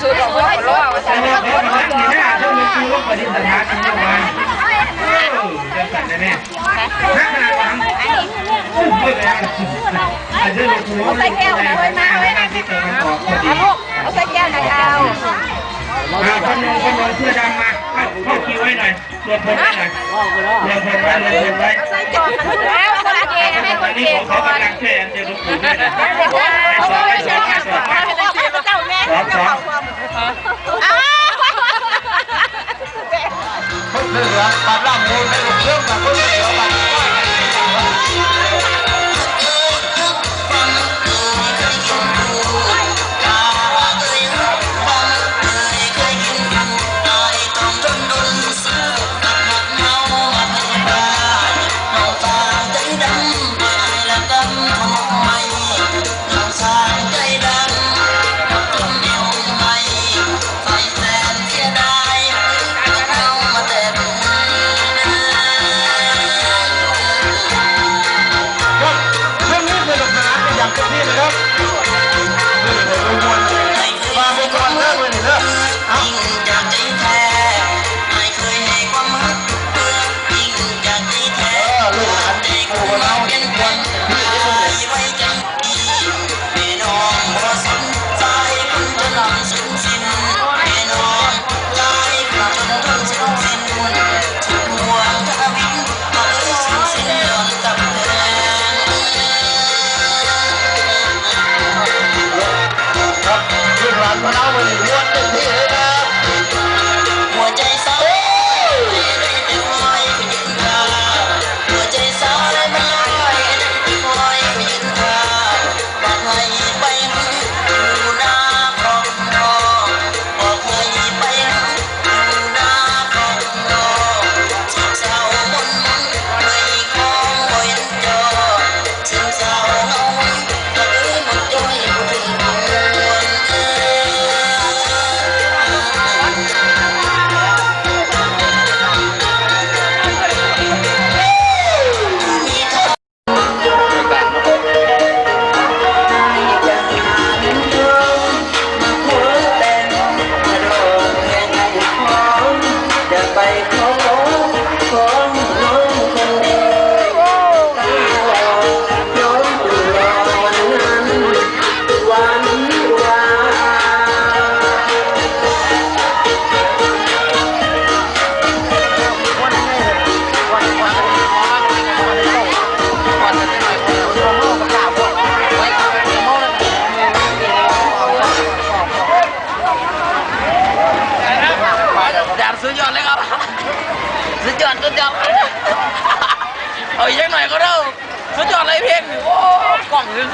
สุดของว่าล้อว่าแต่ว่าคนนี้น่าจะมีคิวว่าปฏิสัญญาทั้งวันเดี๋ยวสั่นแน่ๆถ้าขนาดฟังอันนี้อุ้มไปเลยอันนี้เราถือว่าใส่แก้วนะเฮ้ยมาเฮ้ยนะลูกเอาใส่แก้วหน่อยเอามาพนมพนมเสื้อดำมาเข้าคิวไว้หน่อยเดือดเพลินไว้หน่อยเดือดเพลินไว้เดือดเพลินไว้ใส่จอดแล้ว ให้คนเก่งก่อนให้คนเก่งก่อน But I was wanted here.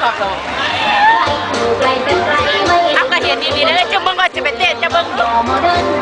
อบเราอักระเทียนดีๆนะจะเบิ่งก็จะเป็นเต้นจะเบิ่ง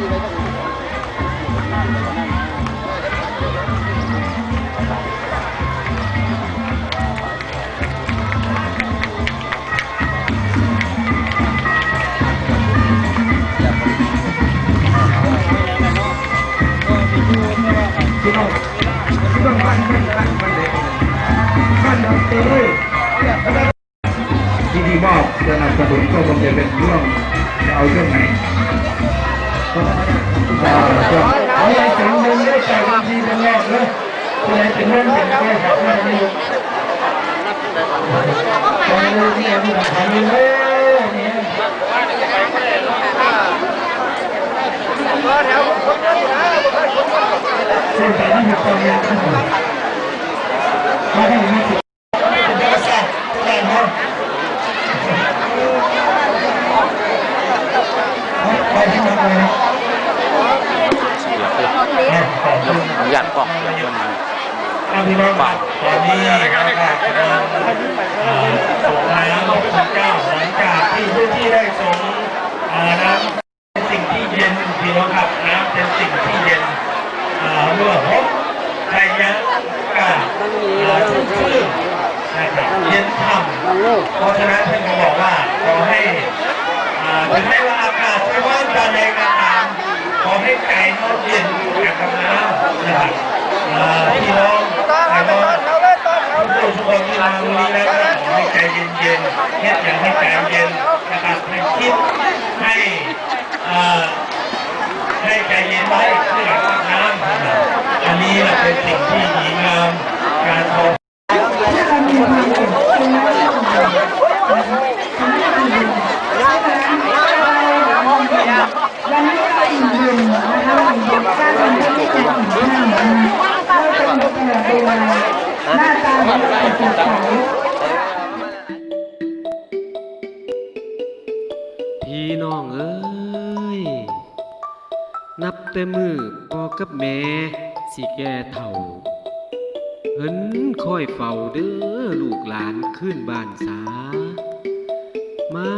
ที่ดีมอบสนับสนุนก็คงจะเป็นช่วงจะเอาช่วงไหน อ่าช่วงเอาอะไรถึงเงินได้แต่บางทีเป็นแรกเลยอะไรถึงเงินเป็นแค่แบบนั้นนี่ตอนนี้เนี่ยมีปัญหาอยู่เลยเนี่ยเส้นไปที่ตรงนี้มาได้ไหมเดี๋ยวจะแรงนะไปที่นั่นเลย หยัดป่องเอาพี่น้องบัตรตอนนี้นะครับส่งน้ำพระเจ้าหลังจากที่พื้ที่ได้ส่งน้ำเป็นสิ่งที่เย็นพี่น้องครับน้ำเป็นสิ่งที่เย็นเมื่อพบใครยังกาชุ่มชื่นนะครับเย็นฉ่ำเพราะฉะนั้นท่านก็บอกว่าขอให้ถึงแม้ว่าอากาศจะร้อนจะแรงก็ตาม ขอให้ไก่นอนเย็นกับน้ำนะครับพี่น้องไก่นอนทุกคนที่มาวันนี้นะครับขอให้ใจเย็นๆเฮ็ดอย่างให้ใจเย็นนะครับให้คิดให้ให้ใจเย็นไว้เพื่อกับน้ำอันนี้แหละเป็นสิ่งที่ดีงามการทอ วันนี้เราอิ่มบุญนะคะอิ่มบุญสร้างวันที่จะอิ่มบุญเราเป็น บุคคลดูแลหน้าตาดีสดใสพี่น้องเอ้ย นับแต่มือพอกับแม่สิแก่เท่าเหินคอยเฝ้าเด้อลูกหลานขึ้นบ้านสา มา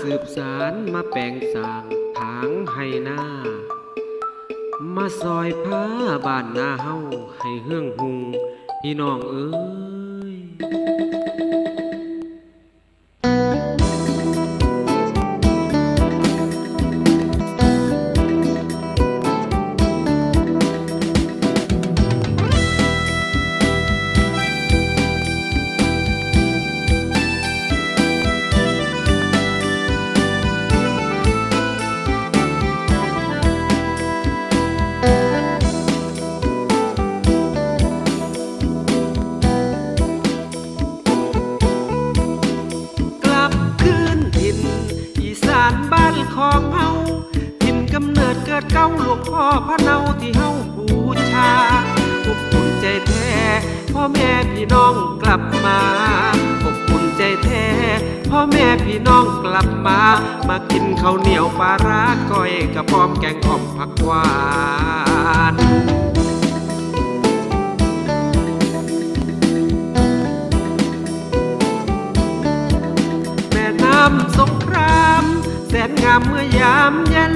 สืบสารมาแปลงสร้างทางให้หน้า มาซอยผ้าบ้านนาเฮา ให้เฮืองหุงพี่น้องเอ้ย กินข้าวเหนียวปลาร้าก้อยกระพร้อมแกงอ่อมผักหวานแม่น้ำสงครามแสนงามเมื่อยามเย็น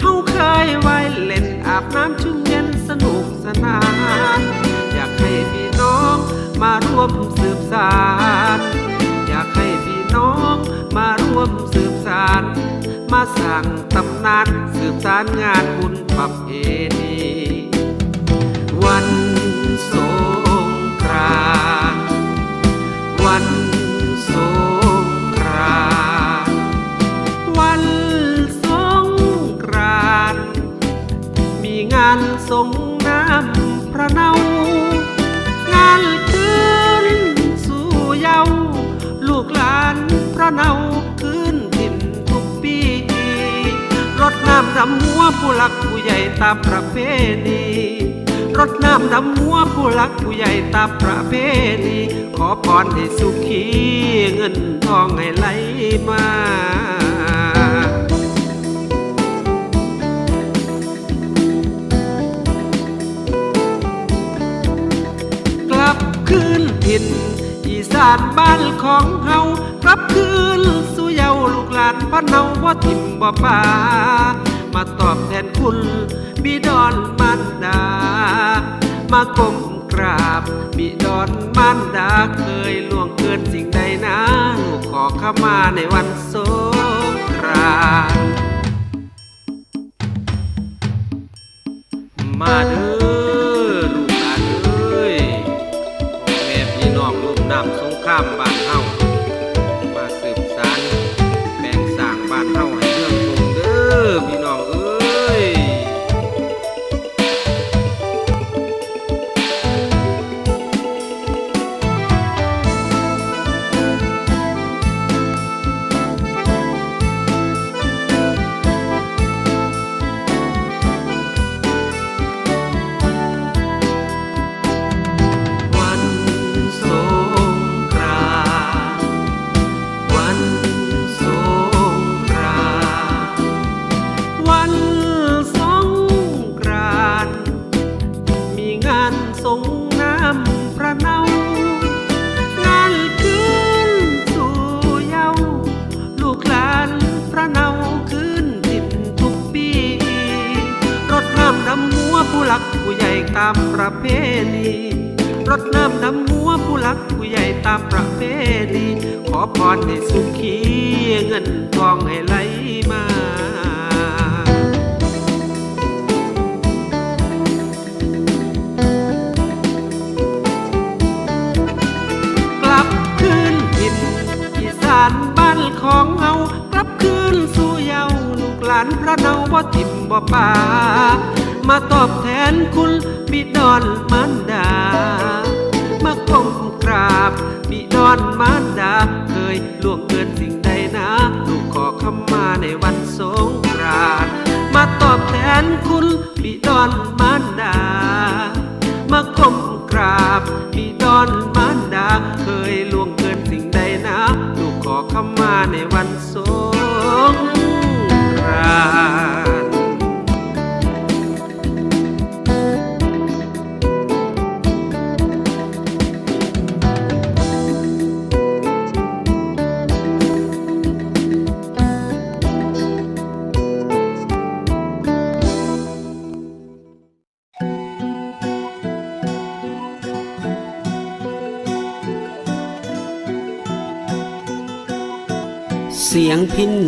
เฮาเคยไว้เล่นอาบน้ำชุ่มเย็นสนุกสนาน งตำนานสืบสารงานบุญประเพณีวันสงกรานวันสงกรานวันสงกรานมีงานสงน้ำพระเนา งานคืนสู่เยาลูกหลานพระเนาำดำหัวผู้หลักผู้ใหญ่ตามประเพณีรดน้ำดำหัวผู้หลักผู้ใหญ่ตามประเพณีขอพรให้สุขีเงินทองให้ไหลมากลับคืนถิ่นอีสานบ้านของเฮากลับคืนสู่เยาวลูกหลานพระเนาบ่ทิมบ่ป่า มาตอบแทนคุณบิดอนมันดา มาก้มกราบบิดอนมันดาเคยล่วงเกินสิ่งใดนะลูกขอข้ามาในวันสง บ่ป่ามาตอบแทน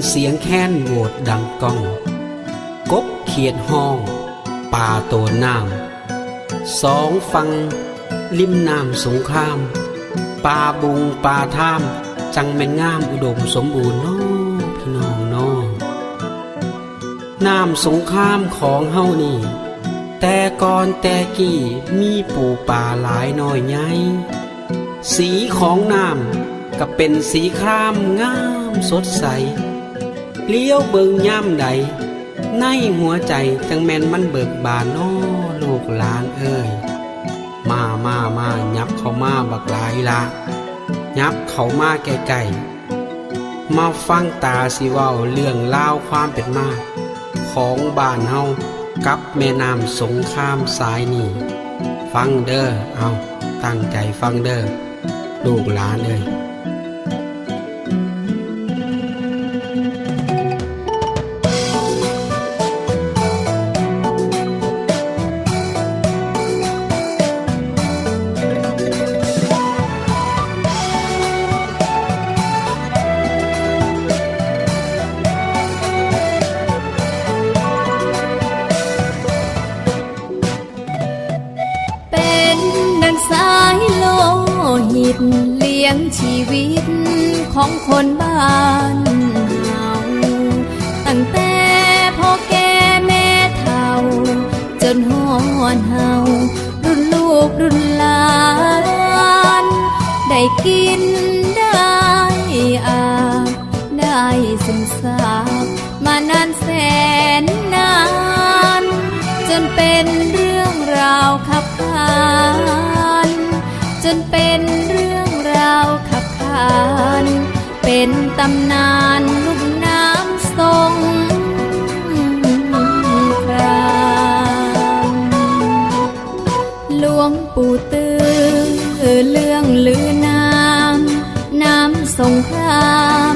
เสียงแค้นโหวดดังก้อง กบเขียดห้อง ป่าโตน้ำสองฟัง ริมน้ำสงคราม ป่าบุงป่าท่าม จังแม่นงามอุดมสมบูรณ์น้อพี่น้องน้อน้ำสงครามของเฮานี่ แต่ก่อนแต่กี้มีปู่ป่าหลายน้อยใหญ่สีของน้ำก็เป็นสีครามงามสดใส เลี้ยวเบิงย่ำใด ในหัวใจจังแมนมันเบิกบานน้อลูกหลานเอ้ยมามามายับเข้ามาบักหลายละยับเข้ามาใกลๆมาฟังตาสิว้าเรื่องเล่าความเป็นมา ของบ้านเฮากับแม่น้ำสงครามสายนี่ ฟังเด้อเอาตั้งใจฟังเด้อลูกหลานเอ้ย คนบ้านเฮาตั้งแต่พ่อแก่แม่เฒ่า จนหอนเฮารุ่นลูกรุ่นหลานได้กินได้อาบได้ซึมซาบมานานแสนนาน จนเป็นเรื่องราวขับขานจนเป็นเรื่องราวขับขาน เป็นตำนานลูกน้ำทรงครามหลวงปู่ตื้อเรื่องลือน้ำน้ำสงคราม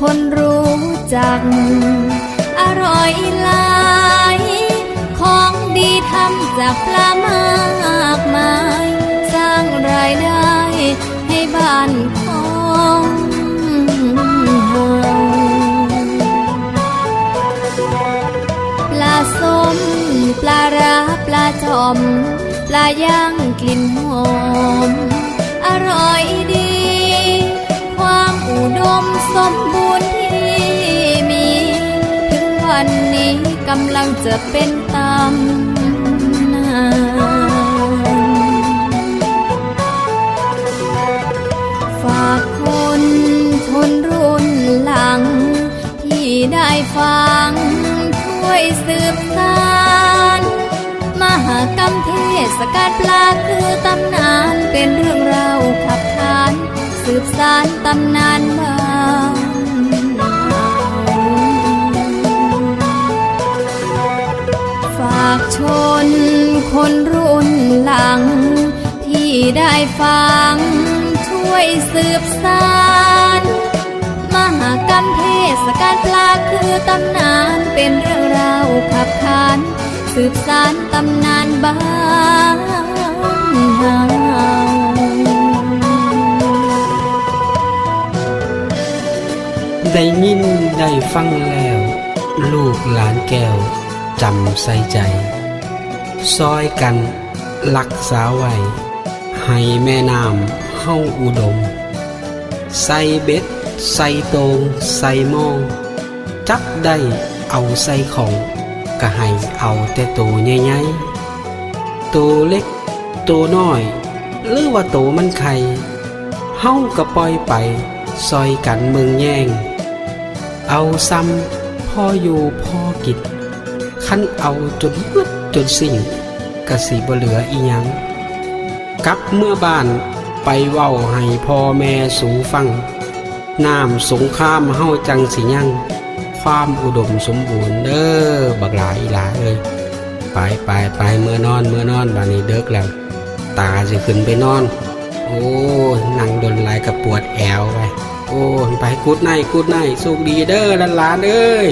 คนรู้จัก อร่อยหลาย ของดีทำจากปลามากมาย สร้างรายได้ให้บ้านของเราปลาส้มปลาร้าปลาจอม ปลาย่างกลิ่นหอม อร่อยดี อุดมสมบูรณ์ที่มี ถึงวันนี้กำลังจะเป็นตำนานฝากคนชนรุ่นหลัง ที่ได้ฟังช่วยสืบสานมหากรรมเทศกาลปลาคือตำนานเป็นเรื่องราวขับ สืบสานตำนานบ้านฝากชนคนรุ่นหลัง ที่ได้ฟังช่วยสืบสานมหากรรมเทศกาลปลาคือตำนานเป็นเรื่องราวขับขานสืบสานตำนานบ้านเฮา ได้ยินได้ฟังแล้ว ลูกหลานแก้วจำใส่ใจ ซอยกันรักษาไว้ให้แม่น้ำเฮาอุดม ใส่เบ็ด ใส่โตงใส่มอง จับได้เอาใส่ของก็ให้เอาแต่โตใหญ่ๆโตเล็ก โตน้อย หรือว่าโตมันไข่เฮาก็ปล่อยไป ซอยกันเมืองแย่ง เอาซ้ำพ่ออยู่พ่อกิจคันเอาจนเมืดจนสิ่งกะสีบ่เหลืออีหยังกลับเมื่อบ้านไปเว้าให้พ่อแม่สูฟังน้ำสงครามเฮาจังสิยังความอุดมสมบูรณ์เด้อบักหลายอีหลาเอ้ยไปไปไปเมื่อนอนเมื่อนอนบานี้เด็กแล้ว ตาจะขึ้นไปนอน โอ้นั่งดนลายกับปวดแอว โอ้ยไปกูดไนกูดไนสุขดีเด้อหลานเอ้ย